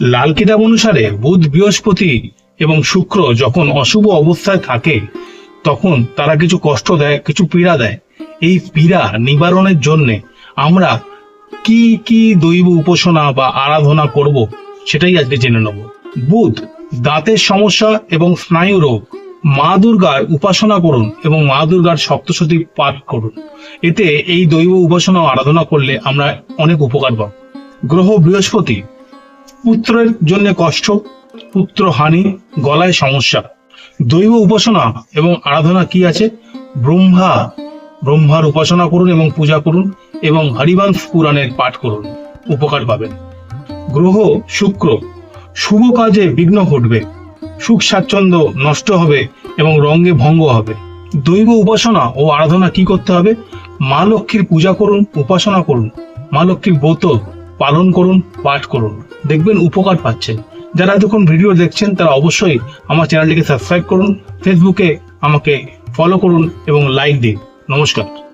লাল কিতাব অনুসারে বুধ, বৃহস্পতি এবং শুক্র যখন অশুভ অবস্থায় থাকে, তখন তারা কিছু কষ্ট দেয়, কিছু পীড়া দেয়। এই পীড়া নিবারণের জন্য আমরা কি কি দৈব উপাসনা বা আরাধনা করব, সেটাই আজকে জেনে নেব। বুধ, দাঁতের সমস্যা এবং স্নায়ু রোগ। মা দুর্গার উপাসনা করুন এবং মা দুর্গার সপ্তশতী পাঠ করুন। এতে এই দৈব উপাসনা আরাধনা করলে আমরা অনেক উপকার পাব। গ্রহ বৃহস্পতি পুত্রের জন্য কষ্ট, পুত্র হানি, গলায় সমস্যা। দৈব উপাসনা এবং আরাধনা কি আছে? ব্রহ্মা, ব্রহ্মার উপাসনা করুন এবং পূজা করুন এবং হরিবংশ পুরাণের পাঠ করুন। উপকার পাবেন। গ্রহ শুক্র, শুভ কাজে বিঘ্ন ঘটবে। সুখ স্বাচ্ছন্দ্য নষ্ট হবে এবং রঙ্গে ভঙ্গ হবে। দৈব উপাসনা ও আরাধনা কি করতে হবে? মা লক্ষ্মীর পূজা করুন, উপাসনা করুন। মা লক্ষ্মীর ব্রত পালন করুন, পাঠ করুন। দেখবেন উপকার পাচ্ছেন। যারা এতক্ষণ ভিডিও দেখছেন, তারা অবশ্যই আমার চ্যানেলটিকে সাবস্ক্রাইব করুন, ফেসবুকে আমাকে ফলো করুন এবং লাইক দিন। নমস্কার।